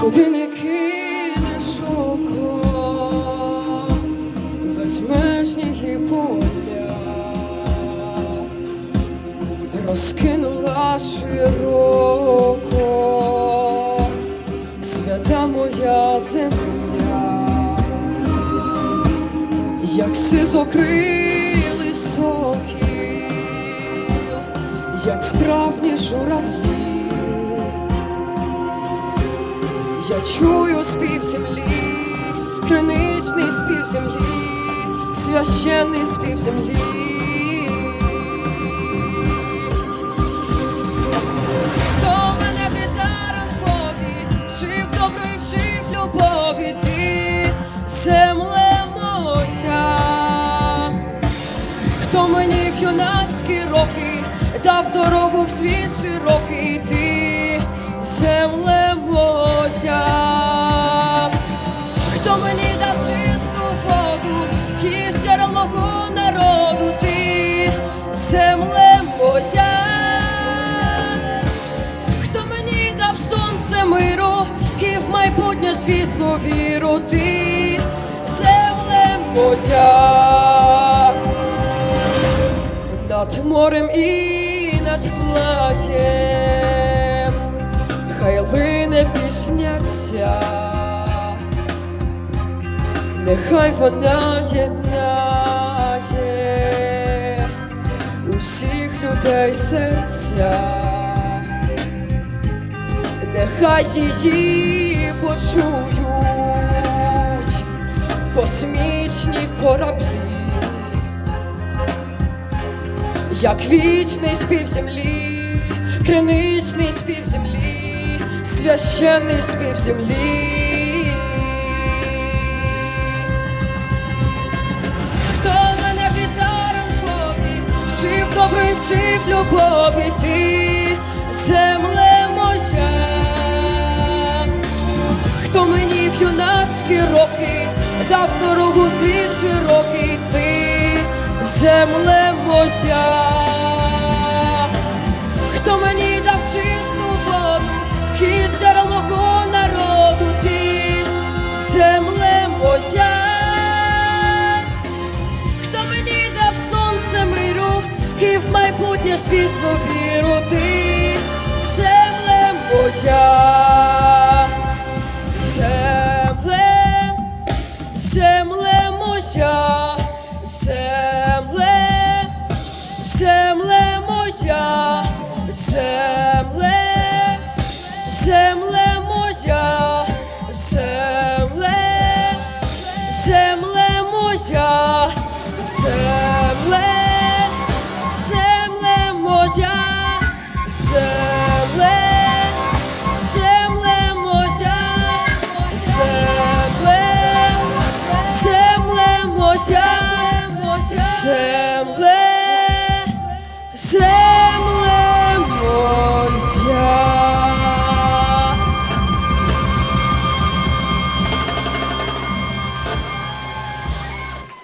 куди не кинеш око, безмежні поля розкинула широко, свята моя земля, як сизокрилий сокіл, як в травні журавлі. Я чую спів землі, криничний спів землі, священний спів землі. Хто мене в літаранкові, вчив доброї, вчив любові, ти земле моя. Хто мені в юнацькі роки дав дорогу в світ широкий, ти земле моя. Хто мені дав чисту воду, і мого народу, ти земле моя. Хто мені дав сонце миру і в майбутнє світлу віру, ти земле моя над морем і над хай пісня нехай вона єднає усіх людей серця, нехай її почують космічні кораблі. Як вічний спів землі, криничний спів землі, священний спів землі. Хто мене в літаранкові, вчив добрий, вчив любові, ти земле моя. Хто мені в юнацькі роки дав дорогу світ широкий, ти земле моя. Воду, мого народу, ти земле моя. Хто мені дав сонце миру і в майбутнє світло віру, ти земле моя. Земле, земле моя, земле.